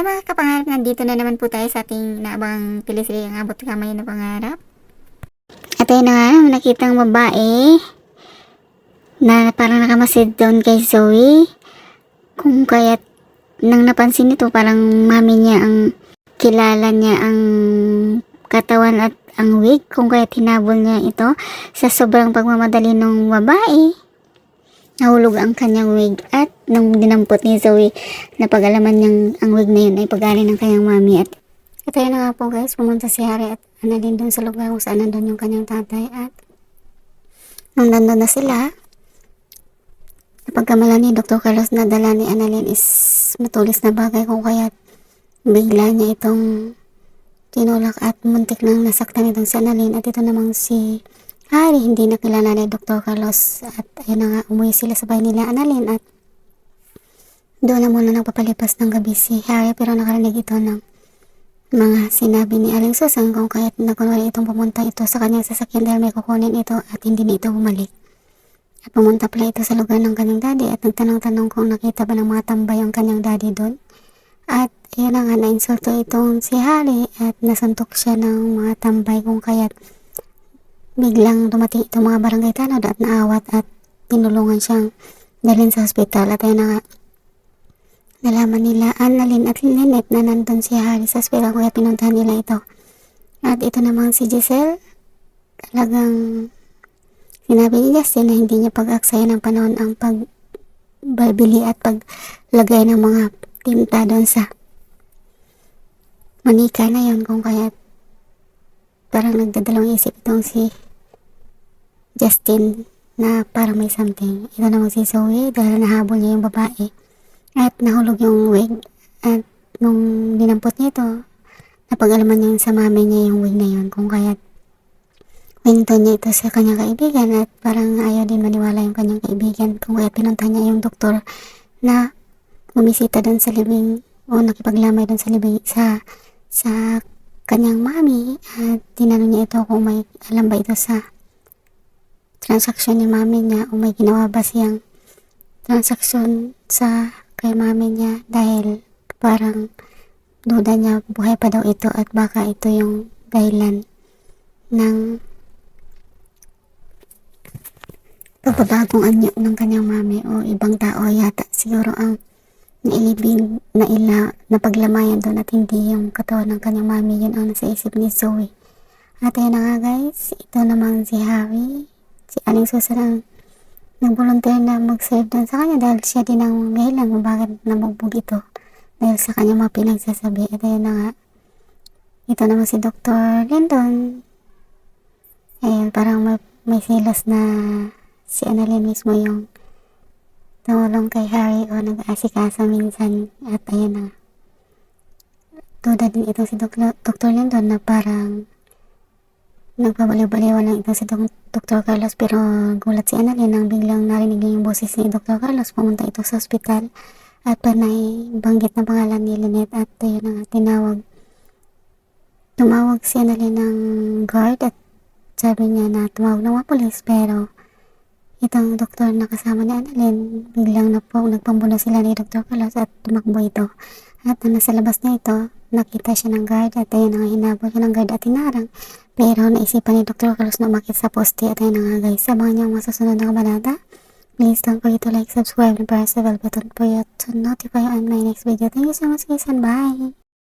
Ay mga kapangarap, nandito na naman po tayo sa ating naabang teleserye ang abot kamay na pangarap. At ayun na nga, may nakitang babae na parang nakamasid doon kay Zoe. Kung kaya nang napansin nito, parang mami niya ang kilala niya ang katawan at ang wig. Kung kaya tinabol niya ito sa sobrang pagmamadali ng babae. Nahulog ang kanyang wig at nung dinampot ni Zoe na pag-alaman niyang ang wig na yun ay pag-ali ng kanyang mami at at ayun na nga po guys, pumunta si Harry at Annalyn doon sa lugar kung saan nandun yung kanyang tatay at nung nandun na sila napagkamala ni Dr. Carlos na dala ni Annalyn is matulis na bagay kung kaya bigla niya itong tinulak at muntik nang nasaktan itong si Annalyn at ito namang si Harry hindi nakilala ni Dr. Carlos at ayun na nga umuwi sila sa bahay nila Annalyn at doon na muna nagpapalipas ng gabi si Harry pero nakarinig ito ng mga sinabi ni Aling Susan kung kaya't nakunwari itong pumunta ito sa kanyang sasakyan dahil may kukunin ito at hindi na ito bumalik. At pumunta pala ito sa lugar ng kanyang daddy at nagtanong-tanong kung nakita ba ng mga tambay ang kanyang daddy doon. At ayun na nga, na-insulto itong si Harry at nasuntok siya ng mga tambay kung kaya't biglang dumating itong mga barangay tanod at naawat at tinulungan siyang dalhin sa hospital. At ayun na nga nalaman nila Annalyn at Lynette na nandun si Harry sa hospital kaya pinuntahan nila ito. At ito namang si Giselle talagang sinabi ni Justin na hindi niya pag-aksaya ng panahon ang pagbabili at paglagay ng mga tinta doon sa manika na yon kung kaya parang nagdadalawang isip itong si Justin na parang may something. Ito naman si Zoe dahil nahabol niya yung babae. At nahulog yung wig. At nung dinampot niya ito napag-alaman niya sa mami niya yung wig na yun kung kaya winto niya ito sa kanyang kaibigan. At parang ayaw din maniwala yung kanyang kaibigan kung kaya pinunta niya yung doktor na bumisita doon sa libing o nakipaglamay doon sa libing sa sa kanyang mami. At tinanong niya ito kung may alam ba ito sa transaksyon ni mami niya o may ginawa ba siyang transaksyon sa kay mami niya dahil parang duda niya buhay pa daw ito at baka ito yung dahilan ng pagbabagong anyo ng kanyang mami o ibang tao. Yata siguro ang nailibing na ila na paglamayan doon at hindi yung katawan ng kanyang mami. Yun ang nasa isip ni Zoe. At ayun na nga guys. Ito naman si Harry si Aling Susan ang nag-volunteer na mag-serve doon sa kanya dahil siya din ang dahilan kung bakit nabugbog ito dahil sa kanya mga pinagsasabi at ayun na nga ito naman si Dr. Lindon ayun parang may, may silos na si Annalyn mismo yung tumulong kay Harry o nag-aasikaso minsan at ayun na duda din ito si. Dr. Lindon na parang nagpabaliw-baliwan lang ito si Dr. Carlos pero gulat si Annalyn nang biglang narinig niya yung boses ni Dr. Carlos pumunta ito sa ospital at panay banggit na pangalan ni Lynette at ayun na nga tinawag tumawag si Annalyn ng guard at sabi niya na tumawag ng mga polis pero itong doktor na kasama ni Annalyn biglang na po nagpambuno sila ni Dr. Carlos at tumakbo ito at nasa labas na ito nakita siya ng guard at ayun nga hinabol siya ng guard at hinarang pero naisipan ni Dr. Carlos na umakit sa poste at ayun nga guys sabahan niyo ang masusunod na kabalata. Please don't forget to like, subscribe and press the bell button for you to notify on my next video. Thank you so much guys and bye